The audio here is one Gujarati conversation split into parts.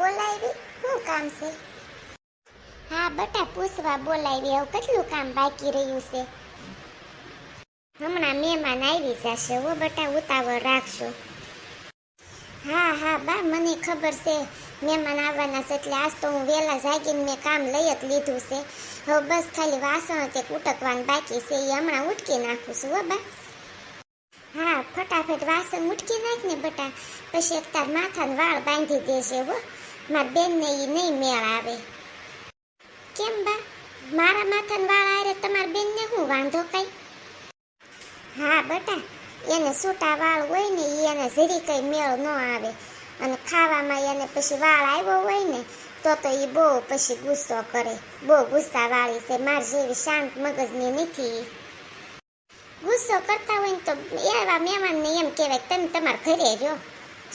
બોલાવી શું કામ છે? હા, બટા પૂછવા બોલાવી હવે કેટલું કામ બાકી રહ્યું છે? હમણાં મહેમાન આવી જશે, હો બટા, ઉતાવળ રાખશો હા હા, બા, મને ખબર છે, મહેમાન આવવાના છે, એટલે આજ તો હું વહેલા જાગીને મેં કામ લઈ જ લીધું છે. હવે બસ ખાલી વાસણ તે ઉટકવાનું બાકી છે, એ હમણાં ઉટકી નાખું છું, હો બા. હા, ફટાફટ વાસણ ઉટકી નાખ ને બટા, પછી એક તાર માથાને વાળ બાંધી દેશે હો. મારા બેનને એ નહીં મેળ આવે. કેમ બા? મારા માથાને વાળ આરે તમારા બેનને શું વાંધો કઈ? હા બટા, એને સૂટા વાળ હોય ને ઈ એને ઝીરી કઈ મેળ ન આવે. અને ખાવામાં એને પછી વાળ આવ્યો હોય ને, તો તો એ બહુ પછી ગુસ્સો કરે. બહુ ગુસ્સા વાળી છે, માર જેવી શાંત મગજની નથી ગુસ્સો કરતા હોય ને તો એવા મહેમાનને એમ કહેવાય તમે તમારા ઘરે રહ્યો.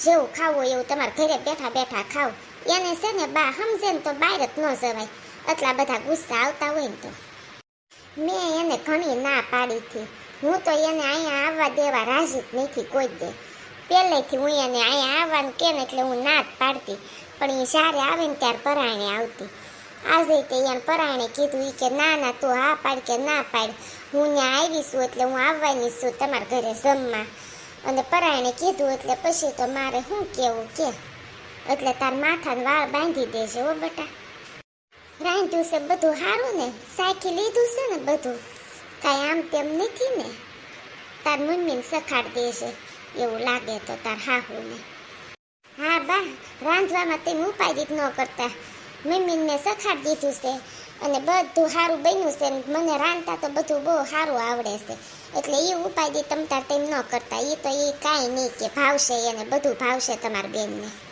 જેવું ખાવું એવું તમારા ઘરે બેઠા બેઠા ખાવ એને છે ને બા સમજે ને તો બહાર જ ન જવાય એટલા બધા ગુસ્સા આવતા હોય ને તો મેં એને ઘણી ના પાડી હતી હું તો એને અહીંયા આવવા દેવા રાજી જ નથી કોઈ દે પહેલેથી હું એને અહીંયા આવવાનું કે ને એટલે હું ના જ પાડતી પણ એ જ્યારે આવે ને ત્યારે પરાણે આવતી આજે તે એને પરાણે કીધું એ કે ના ના તું હા પાડ કે ના પાડ હું ત્યાં આવી છું એટલે હું આવવાની છું તમારા ઘરે જમવા અને પરાણે કીધું એટલે પછી તો મારે શું કેવું કે એટલે તાર માથા વાળ બાંધી દેજે હો બેટા. રાંધ્યું છે બધું સારું ને? સાખી લીધું છે ને બધું? કાંઈ આમ તેમ નથી ને? તાર મમ્મીને સખાડ દેશે એવું લાગે તો તાર હાહુને. હા બા, રાંધવામાં તેમ ઉપાય ન કરતા. મમ્મીને સખાડ દીધું છે અને બધું સારું બન્યું છે મને રાંધતા તો બધું બહુ સારું આવડે છે. એટલે એ ઉપાય તમ તમતા તેમ ન કરતા. એ તો એ કાંઈ નહીં કે ભાવશે એને, બધું ભાવશે તમારા બેનને.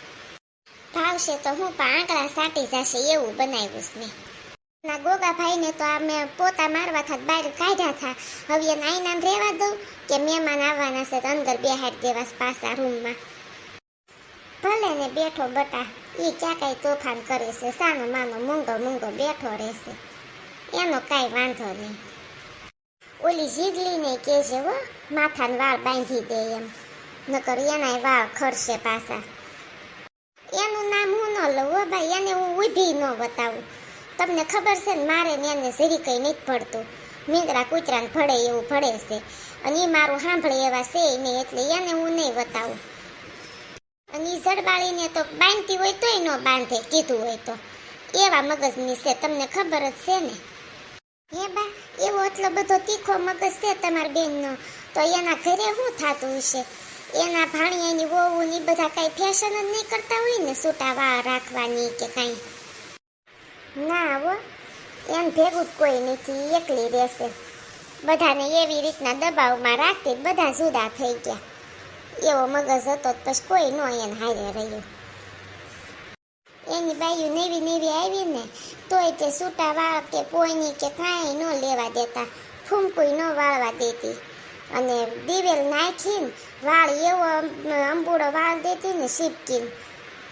ભાવશે તો હું પણ આંકડા સાટી જશે એવું બનાવ્યું છે મેં ના, ગોગાભાઈને તો આ મેં પોતા મારવા થાત બહાર કાઢ્યા હતા હવે એને આઈનામ રહેવા દઉં કે મહેમાન આવવાના છે તો અંદર બેહાડી દેવા પાછા રૂમમાં. ભલે ને બેઠો બટા એ ક્યાં કાંઈ તોફાન કરે છે? સાનો માનો મૂંગો મૂંગો બેઠો રહેશે. એનો કાંઈ વાંધો નહીં. ઓલી જીગલીને કહેજે હો, માથાને વાળ બાંધી દે એમ. નકર એનાય વાળ ખરશે પાછા. નામ હું ન લઉં હો ભાઈ એને હું ઊભી ન બતાવું. તમને ખબર છે ને, મારે ને એને ઝીરી કંઈ નહીં પડતું. મીંદરા કૂતરાને ભળે એવું ફળે છે. અને એ મારું સાંભળે એવા છે નહીં એટલે એને હું નહીં બતાવું. અને એ જડબાળીને તો બાંધતી હોય તોય ન બાંધે, કીધું હોય તો. એવા મગજની છે, તમને ખબર જ છે ને. હે બા, એવો એટલો બધો તીખો મગજ છે તમારા બેનનો. તો એના ઘરે શું થતું હશે? એના ભાણિયાની વહુ ને બધા કાંઈ ફેશન જ નહીં કરતા હોય ને, સૂટા વાળ રાખવાની કે કાંઈ. ના હો, એમ ભેગું જ કોઈ નથી એકલી રહેશે. બધાને એવી રીતના દબાવમાં રાખતી બધા જુદા થઈ ગયા. એવો મગજ હતો પછી કોઈ નો એને હારે રહ્યું. એની બાયું નેવી નેવી આવી ને, તોય તે સૂટા વાળ કે પોઈની કે કાંઈ ન લેવા દેતા. ફૂમકુઈ ન વાળવા દેતી. અને દિવેલ નાખીને વાળ એવો અંબુડો વાળ દેતી ને સીપકીને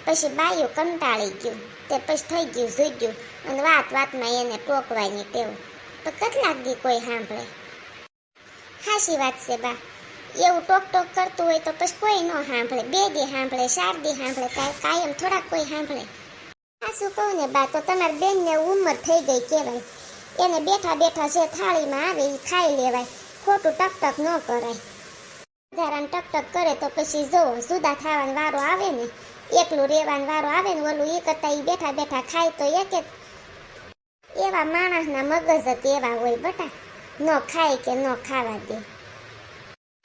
પછી બાયું કંટાળી ગયું. તે પછી થઈ ગયું ઝૂગ્યું અને વાત વાતમાં એને ટોકવાની ટેવ. તો કેટલાક દી કોઈ સાંભળે. હાસી વાત છે બા. એવું ટોક ટોક કરતું હોય તો પછી કોઈ ન સાંભળે. બે દી સાંભળે, ચાર દી સાંભળે કાયમ થોડાક કોઈ સાંભળે. આ શું કહું ને બા, તો તમારી બેનને ઉંમર થઈ ગઈ કહેવાય. એને બેઠા બેઠા જે થાળીમાં આવે એ ખાઈ લેવાય. ખોટું ટક ટક ન કરાય. વધારાને ટક કરે તો પછી જો જુદા થવાનો વારો આવે ને, એકલું રહેવાનો વારો આવે ને, ઓલું એ કરતા એ બેઠા બેઠા ખાય તો એક એક. એવા માણસના મગજ જ એવા હોય બટા, ન ખાય કે ન ખાવા દે.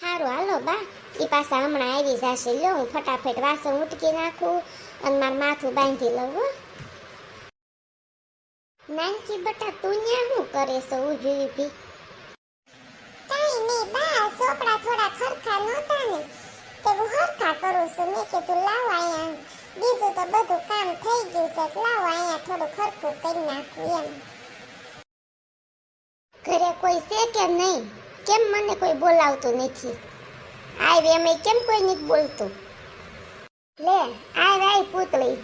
સારું હાલો બા એ પાછા હમણાં આવી જશે. લો હું ફટાફટ વાસણ ઉટકી નાખું અને મારું માથું બાંધી લઉં નાનકી બટા, તું ન્યા શું કરે છે ઊભી ઊભી કાઈ નહીં બા સોપડા થોડા ખરખા નહોતા ને તે હું હરખા કરું છું. મેં કીધું, લાવ અહીંયા. બીજું તો બધું કામ થઈ ગયું છે. લાવ અહીંયા થોડું ખરખું કરી નાખું એમ. ઘરે કોઈ છે કે નહીં? કેમ મને કોઈ બોલાવતું નથી? આવી એમ કેમ કોઈ નથી બોલતું? લે આવ આય પૂતળી.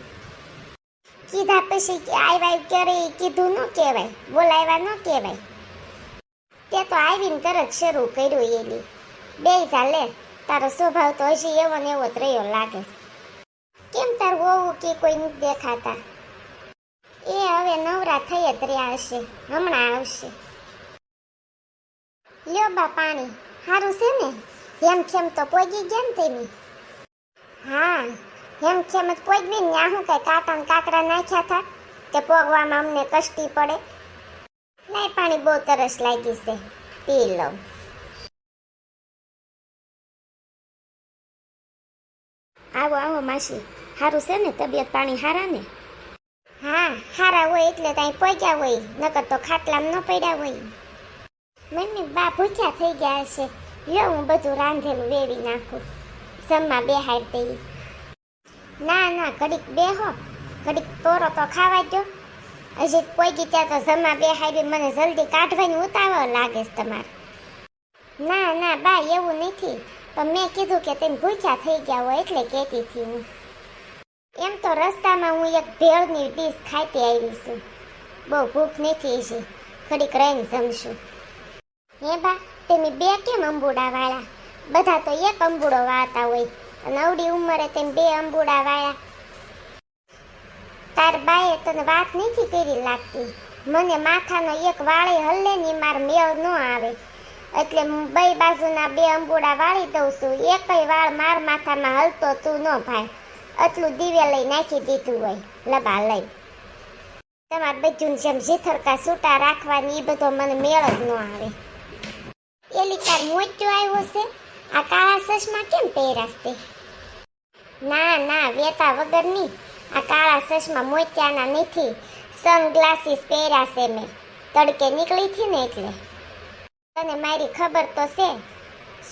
કીધા પછી કે આવ્યા વાય કરે કીધું ન કહેવાય. બોલાવ્યા ન કહેવાય. તે તો આવીને તરત શરૂ કર્યું એની. બે જા, લે. તારો સ્વભાવ તો હજી એવો ને એવો જ રહ્યો લાગે. કેમ તાર હોવું કે કોઈ નથી દેખાતા? એ હવે નવરા થઈ જ રહ્યા હશે, હમણાં આવશે. લ્યો બા પાણી સારું છે ને? હેમ ખેમ તો પોગી ગયા ને તેની. હા, હેમ ખેમ જ પોગવી ને હું કઈ કાંટા ને નાખ્યા હતા કે પોગવામાં અમને કષ્ટી પડે? નહીં પાણી બહુ તરસ લાગી છે. પી લઉં. આવો માસી સારું છે ને તબિયત પાણી હારા ને? હા, હારા હોય એટલે ત્યાં પહોંચ્યા હોય, નકર તો ખાટલામાં ન પડ્યા હોય. મમ્મી, બા ભૂખ્યા થઈ ગયા હશે લ્યો હું બધું રાંધેલું વેવી નાખું. જમવા બેહાડ દઈ. ના ના, ઘડીક બેહો. ઘડીક તોરો તો ખાવા દો હજી પોગી ત્યાં તો જમવા બેહાડી મને જલ્દી કાઢવાની ઉતાવળ લાગે છે તમારે. ના ના, બા, એવું નથી. પણ મેં કીધું કે તેમ ભૂખ્યા થઈ ગયા હોય એટલે કહેતી હતી હું. એમ તો રસ્તામાં હું એક ભેળની ડીશ ખાતી આવી છું. બહુ ભૂખ નથી છે ઘડીક રહીને જમશું. હે બા, તેમ બે કેમ અંબુડા વાળા બધા તો એક અંબુડો વાતા હોય. અને અવડી ઉંમરે તેમ બે અંબુડા વાળા તાર બાએ તને વાત નથી કરી લાગતી. મને માથાનો એક વાળે હલ્લે ની માર મેળ ન આવે. એટલે હું બાજુના બે અંબુડા વાળી દઉં છું. એકય વાળ માર માથામાં હલતો તું ન ભાઈ. આટલું દિવ્ય લઈ નાખી દીધું હોય, લબા લઈ. તમારે બધું જેમ જીથરકા છૂટા રાખવાની એ બધો મને મેળ જ ન આવે. એલી તાર મોચ્યો આવ્યો છે. આ કાળા ચશ્મા કેમ પહેરાશ તે ના ના, વેતા વગરની આ કાળા ચશ્મા મોત્યાના નથી. સનગ્લાસીસ પહેર્યા છે મેં. તડકે નીકળી થી ને એટલે. તને મારી ખબર તો છે.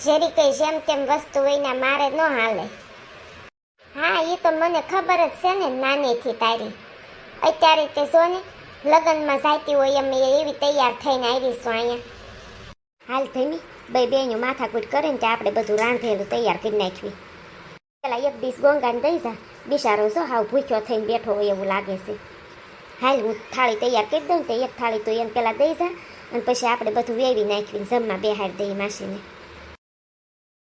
જરી કઈ જેમ તેમ વસ્તુ હોય મારે ન હાલે. હા એ તો મને ખબર જ છે ને નાનીથી તારી. અત્યારે તે જો ને, લગ્નમાં જાતી હોય એમ એવી તૈયાર થઈને આવીશું અહીંયા. હાલ ધમી, બે બેનો માથાકૂટ કરીને ત્યાં આપણે બધું રાંધેલું તૈયાર કરી નાખવી. પેલા એક દિવસ ગોંગાને દઈ જા. બિચારો છો હાવ ભૂખ્યો થઈને બેઠો હોય એવું લાગે છે. હાલ હું થાળી તૈયાર કરી દઉં ને તો એક થાળી તો એને પેલા દઈ જા. અને પછી આપણે બધું વેવી નાખીને જમવા બેહાડી દઈએ માસીને.